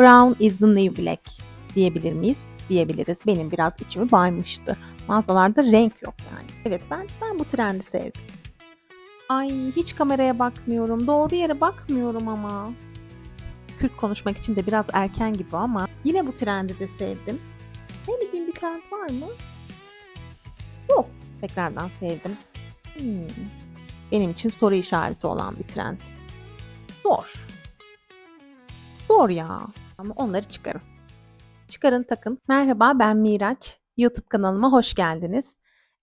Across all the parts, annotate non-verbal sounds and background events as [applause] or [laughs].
Brown is the new black diyebilir miyiz? Diyebiliriz. Benim biraz içimi baymıştı. Mağazalarda renk yok yani. Evet ben ben bu trendi sevdim. Ay hiç kameraya bakmıyorum. Doğru yere bakmıyorum ama. Kürk konuşmak için de biraz erken gibi ama yine bu trendi de sevdim. Sevmediğim bir trend var mı? Yok. Tekrardan sevdim. Hmm. Benim için soru işareti olan bir trend. Zor. Zor ya. Ama onları çıkarın. Çıkarın takın. Merhaba ben Miraç. YouTube kanalıma hoş geldiniz.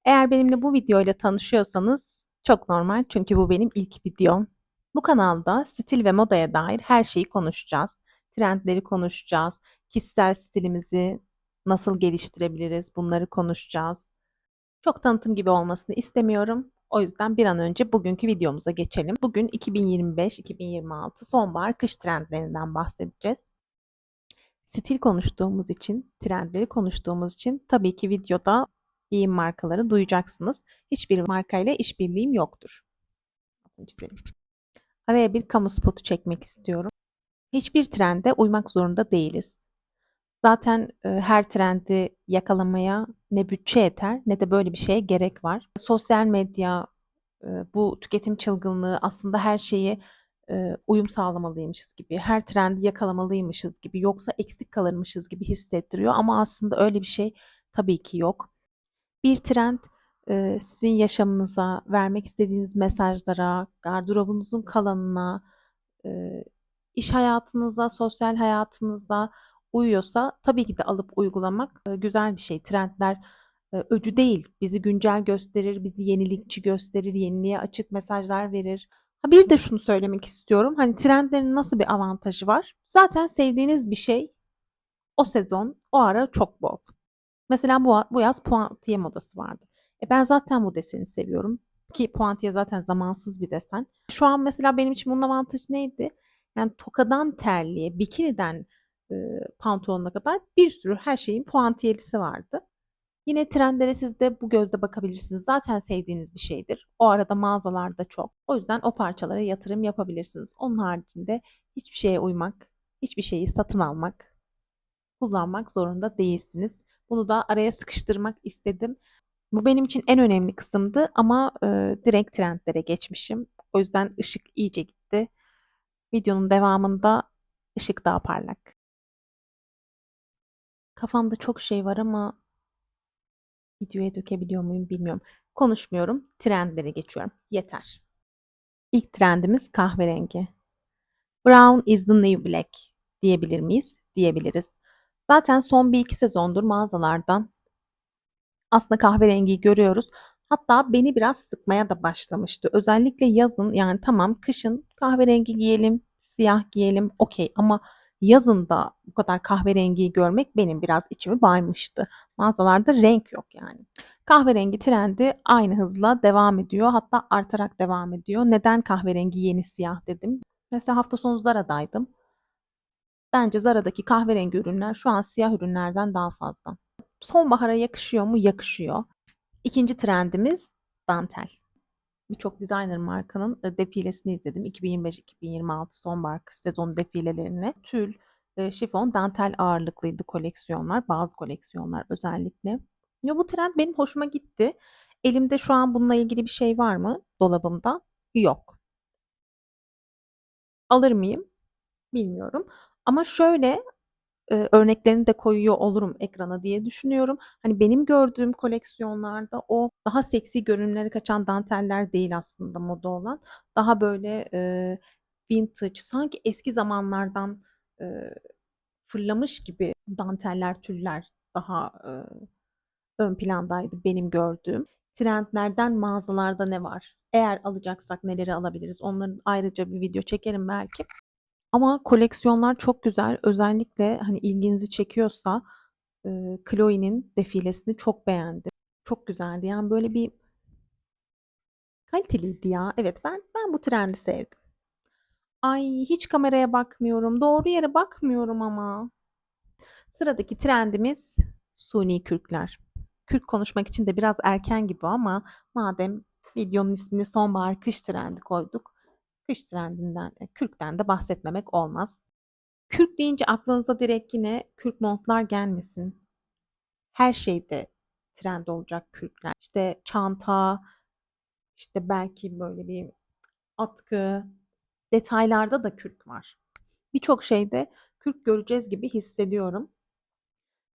Eğer benimle bu videoyla tanışıyorsanız çok normal çünkü bu benim ilk videom. Bu kanalda stil ve modaya dair her şeyi konuşacağız. Trendleri konuşacağız. Kişisel stilimizi nasıl geliştirebiliriz bunları konuşacağız. Çok tanıtım gibi olmasını istemiyorum. O yüzden bir an önce bugünkü videomuza geçelim. Bugün 2025-2026 sonbahar kış trendlerinden bahsedeceğiz. Stil konuştuğumuz için, trendleri konuştuğumuz için tabii ki videoda giyim markaları duyacaksınız. Hiçbir markayla işbirliğim yoktur. Araya bir kamu spotu çekmek istiyorum. Hiçbir trende uymak zorunda değiliz. Zaten e, her trendi yakalamaya ne bütçe yeter ne de böyle bir şeye gerek var. Sosyal medya, e, bu tüketim çılgınlığı aslında her şeyi uyum sağlamalıymışız gibi, her trendi yakalamalıymışız gibi, yoksa eksik kalırmışız gibi hissettiriyor ama aslında öyle bir şey tabii ki yok. Bir trend sizin yaşamınıza, vermek istediğiniz mesajlara, gardırobunuzun kalanına, iş hayatınıza, sosyal hayatınızda uyuyorsa tabii ki de alıp uygulamak güzel bir şey. Trendler öcü değil. Bizi güncel gösterir, bizi yenilikçi gösterir, yeniliğe açık mesajlar verir. Ha bir de şunu söylemek istiyorum. Hani trendlerin nasıl bir avantajı var? Zaten sevdiğiniz bir şey o sezon, o ara çok bol. Mesela bu, bu yaz puantiye modası vardı. E ben zaten bu deseni seviyorum. Ki puantiye zaten zamansız bir desen. Şu an mesela benim için bunun avantajı neydi? Yani tokadan terliğe, bikiniden e, pantolonuna kadar bir sürü her şeyin puantiyelisi vardı. Yine trendlere siz de bu gözle bakabilirsiniz. Zaten sevdiğiniz bir şeydir. O arada mağazalarda çok. O yüzden o parçalara yatırım yapabilirsiniz. Onun haricinde hiçbir şeye uymak, hiçbir şeyi satın almak, kullanmak zorunda değilsiniz. Bunu da araya sıkıştırmak istedim. Bu benim için en önemli kısımdı ama e, direkt trendlere geçmişim. O yüzden ışık iyice gitti. Videonun devamında ışık daha parlak. Kafamda çok şey var ama videoya dökebiliyor muyum bilmiyorum. Konuşmuyorum. Trendlere geçiyorum. Yeter. İlk trendimiz kahverengi. Brown is the new black diyebilir miyiz? Diyebiliriz. Zaten son bir iki sezondur mağazalardan aslında kahverengiyi görüyoruz. Hatta beni biraz sıkmaya da başlamıştı. Özellikle yazın yani tamam kışın kahverengi giyelim, siyah giyelim okey ama yazın da bu kadar kahverengiyi görmek benim biraz içimi baymıştı. Mağazalarda renk yok yani. Kahverengi trendi aynı hızla devam ediyor. Hatta artarak devam ediyor. Neden kahverengi yeni siyah dedim. Mesela hafta sonu Zara'daydım. Bence Zara'daki kahverengi ürünler şu an siyah ürünlerden daha fazla. Sonbahara yakışıyor mu? Yakışıyor. İkinci trendimiz dantel. Birçok designer markanın defilesini izledim. 2025-2026 sonbahar kış sezonu defilelerini. Tül, şifon, dantel ağırlıklıydı koleksiyonlar. Bazı koleksiyonlar özellikle. Ya bu trend benim hoşuma gitti. Elimde şu an bununla ilgili bir şey var mı dolabımda? Yok. Alır mıyım? Bilmiyorum. Ama şöyle e, örneklerini de koyuyor olurum ekrana diye düşünüyorum. Hani benim gördüğüm koleksiyonlarda o daha seksi görünümleri kaçan danteller değil aslında moda olan. Daha böyle e, vintage, sanki eski zamanlardan e, fırlamış gibi danteller, tüller daha e, ön plandaydı benim gördüğüm. Trendlerden mağazalarda ne var? Eğer alacaksak neleri alabiliriz? Onların ayrıca bir video çekerim belki. Ama koleksiyonlar çok güzel. Özellikle hani ilginizi çekiyorsa e, Chloe'nin defilesini çok beğendim. Çok güzeldi. Yani böyle bir kaliteliydi ya. Evet ben ben bu trendi sevdim. Ay hiç kameraya bakmıyorum. Doğru yere bakmıyorum ama. Sıradaki trendimiz suni kürkler. Kürk konuşmak için de biraz erken gibi ama madem videonun ismini sonbahar kış trendi koyduk. Kış trendinden, e, kürkten de bahsetmemek olmaz. Kürk deyince aklınıza direkt yine kürk montlar gelmesin. Her şeyde trend olacak kürkler. İşte çanta, işte belki böyle bir atkı, detaylarda da kürk var. Birçok şeyde kürk göreceğiz gibi hissediyorum.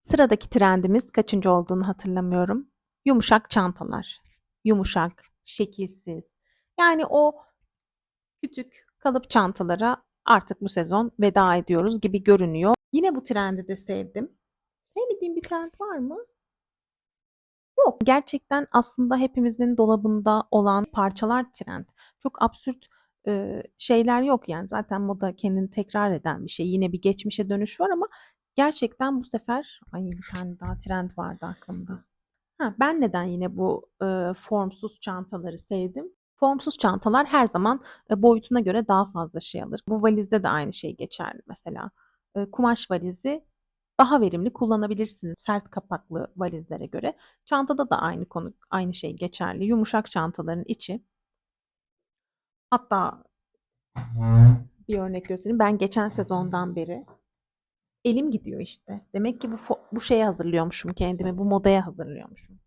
Sıradaki trendimiz kaçıncı olduğunu hatırlamıyorum. Yumuşak çantalar. Yumuşak, şekilsiz. Yani o küçük kalıp çantalara artık bu sezon veda ediyoruz gibi görünüyor. Yine bu trendi de sevdim. Sevmediğim bir trend var mı? Yok. Gerçekten aslında hepimizin dolabında olan parçalar trend. Çok absürt e, şeyler yok yani. Zaten moda kendini tekrar eden bir şey. Yine bir geçmişe dönüş var ama gerçekten bu sefer ay bir tane daha trend vardı aklımda. Ha, ben neden yine bu e, formsuz çantaları sevdim? Formsuz çantalar her zaman e, boyutuna göre daha fazla şey alır. Bu valizde de aynı şey geçerli mesela. E, kumaş valizi daha verimli kullanabilirsiniz sert kapaklı valizlere göre. Çantada da aynı konu aynı şey geçerli. Yumuşak çantaların içi hatta bir örnek göstereyim. Ben geçen sezondan beri elim gidiyor işte. Demek ki bu bu şeye hazırlıyormuşum kendimi. Bu modaya hazırlıyormuşum.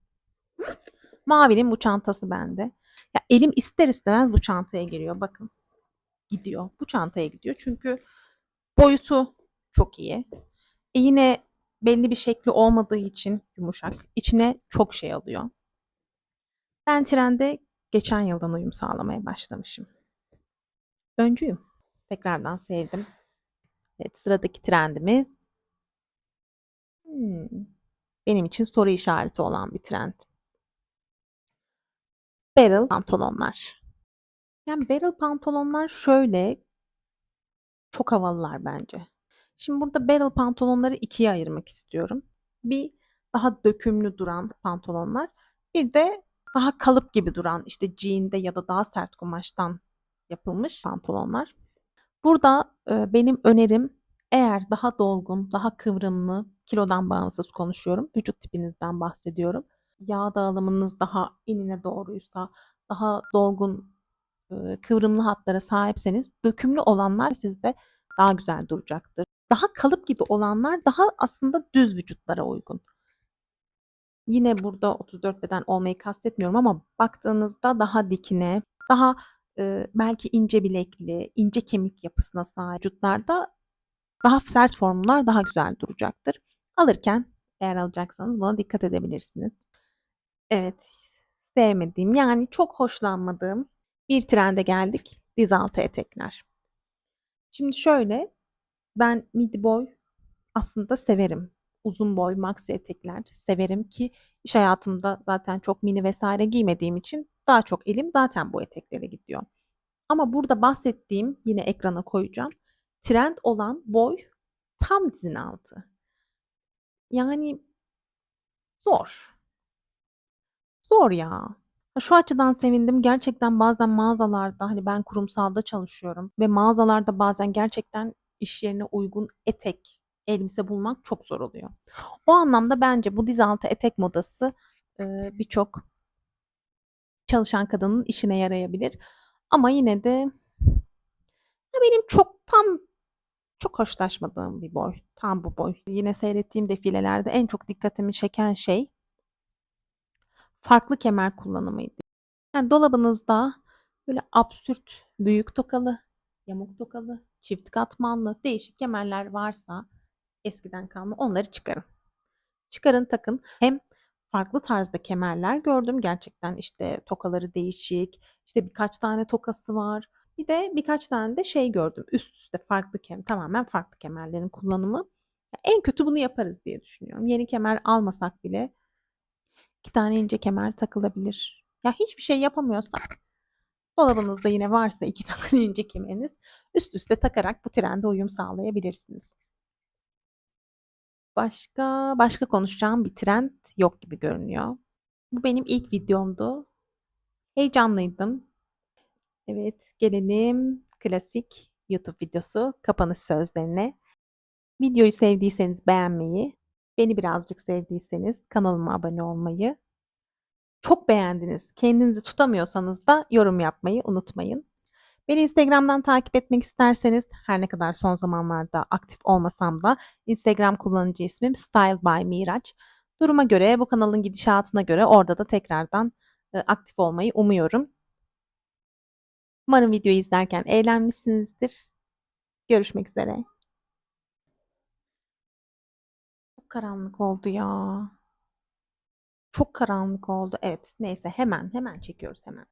Mavinin bu çantası bende. Ya elim ister istemez bu çantaya giriyor. Bakın. Gidiyor. Bu çantaya gidiyor. Çünkü boyutu çok iyi. E yine belli bir şekli olmadığı için yumuşak. içine çok şey alıyor. Ben trende geçen yıldan uyum sağlamaya başlamışım. Öncüyüm. Tekrardan sevdim. Evet, sıradaki trendimiz hmm, benim için soru işareti olan bir trend. Barrel pantolonlar. Yani barrel pantolonlar şöyle çok havalılar bence. Şimdi burada barrel pantolonları ikiye ayırmak istiyorum. Bir daha dökümlü duran pantolonlar. Bir de daha kalıp gibi duran işte jean'de ya da daha sert kumaştan yapılmış pantolonlar. Burada e, benim önerim eğer daha dolgun, daha kıvrımlı, kilodan bağımsız konuşuyorum, vücut tipinizden bahsediyorum. Yağ dağılımınız daha inine doğruysa, daha dolgun, kıvrımlı hatlara sahipseniz dökümlü olanlar sizde daha güzel duracaktır. Daha kalıp gibi olanlar daha aslında düz vücutlara uygun. Yine burada 34 beden olmayı kastetmiyorum ama baktığınızda daha dikine, daha e, belki ince bilekli, ince kemik yapısına sahip vücutlarda daha sert formlar daha güzel duracaktır. Alırken eğer alacaksanız buna dikkat edebilirsiniz. Evet, sevmediğim yani çok hoşlanmadığım bir trende geldik. Diz altı etekler. Şimdi şöyle ben midi boy aslında severim. Uzun boy maxi etekler severim ki iş hayatımda zaten çok mini vesaire giymediğim için daha çok elim zaten bu eteklere gidiyor. Ama burada bahsettiğim yine ekrana koyacağım. Trend olan boy tam dizin altı. Yani zor. Zor ya. Şu açıdan sevindim. Gerçekten bazen mağazalarda hani ben kurumsalda çalışıyorum ve mağazalarda bazen gerçekten iş yerine uygun etek, elbise bulmak çok zor oluyor. O anlamda bence bu diz altı etek modası birçok çalışan kadının işine yarayabilir. Ama yine de benim çok tam çok hoşlaşmadığım bir boy. Tam bu boy. Yine seyrettiğim defilelerde en çok dikkatimi çeken şey farklı kemer kullanımıydı. Yani dolabınızda böyle absürt büyük tokalı, yamuk tokalı, çift katmanlı değişik kemerler varsa eskiden kalma onları çıkarın. Çıkarın takın. Hem farklı tarzda kemerler gördüm. Gerçekten işte tokaları değişik. İşte birkaç tane tokası var. Bir de birkaç tane de şey gördüm. Üst üste farklı kemer, tamamen farklı kemerlerin kullanımı. En kötü bunu yaparız diye düşünüyorum. Yeni kemer almasak bile iki tane ince kemer takılabilir. Ya hiçbir şey yapamıyorsak dolabınızda yine varsa iki [laughs] tane ince kemeriniz üst üste takarak bu trende uyum sağlayabilirsiniz. Başka başka konuşacağım bir trend yok gibi görünüyor. Bu benim ilk videomdu. Heyecanlıydım. Evet, gelelim klasik YouTube videosu kapanış sözlerine. Videoyu sevdiyseniz beğenmeyi, beni birazcık sevdiyseniz kanalıma abone olmayı, çok beğendiniz, kendinizi tutamıyorsanız da yorum yapmayı unutmayın. Beni Instagram'dan takip etmek isterseniz her ne kadar son zamanlarda aktif olmasam da Instagram kullanıcı ismim Style by Miraç. Duruma göre, bu kanalın gidişatına göre orada da tekrardan e, aktif olmayı umuyorum. Umarım videoyu izlerken eğlenmişsinizdir. Görüşmek üzere. Karanlık oldu ya. Çok karanlık oldu. Evet, neyse hemen hemen çekiyoruz hemen.